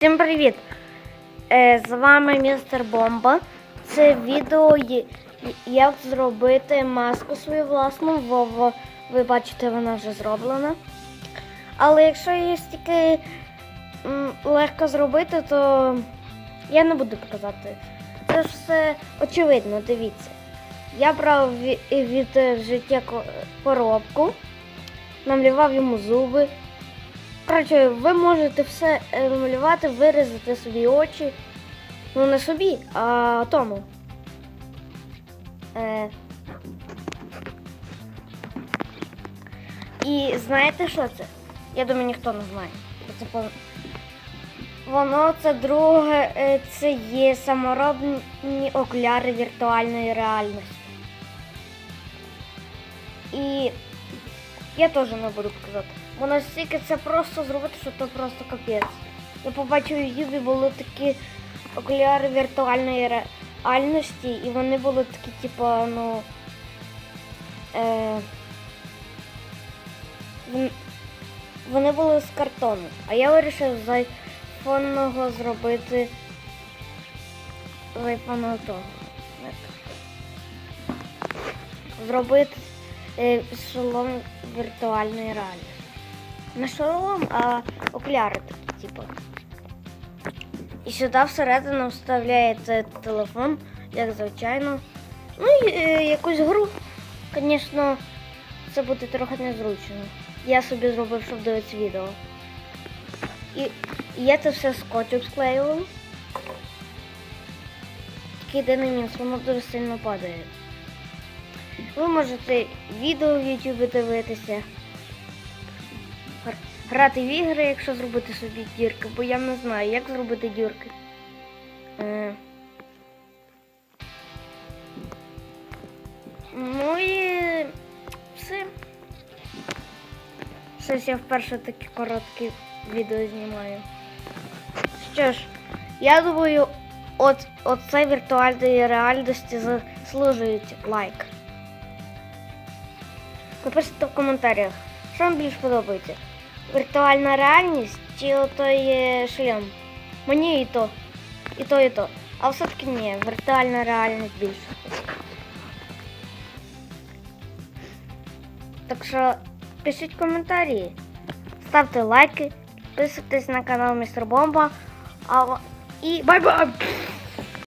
Всім привіт! Е, з вами містер Бомба. Це відео як зробити маску свою власну. Во- Ви бачите, вона вже зроблена. Але якщо її стільки легко зробити, то я не буду показати. Це ж все очевидно, дивіться. Я брав від життя коробку, намалював йому зуби. Коротше, ви можете все е, намалювати, вирізати собі очі. Ну не собі, а тому. Е... І знаєте що це? Я думаю, ніхто не знає. Це по- Воно це друге, е, це є саморобні окуляри віртуальної реальності. І я теж не буду показати. Бо настільки це просто зробити, що це просто капець. Я побачив у Ютубі були такі окуляри віртуальної реальності, і вони були такі, типу, ну. Е, вони були з картону. А я вирішив з айфонного зробити з айфонного того. Зробити е, шолом віртуальної реальності. Не шолом, а окуляри такі, типу. І сюди всередину вставляється телефон, як звичайно. Ну і е, якусь гру. Звісно, це буде трохи незручно. Я собі зробив, щоб дивитися відео. І, і я це все скотчем склеював. Тільки єдиний мінус, воно дуже сильно падає. Ви можете відео в YouTube дивитися, грати в ігри, якщо зробити собі дірки, бо я не знаю, як зробити дірки. Е. Ну і все. Щось я вперше такі короткі відео знімаю. Що ж, я думаю, от, оце віртуальної реальності заслужують лайк. Напишіть в коментарях, що вам більш подобається. Віртуальна реальність чи отой е, шлем? Мені і то. І то, і то. А все-таки ні, віртуальна реальність більше. Так що пишіть коментарі, ставте лайки, підписуйтесь на канал Містер Бомба. А, і бай-бай!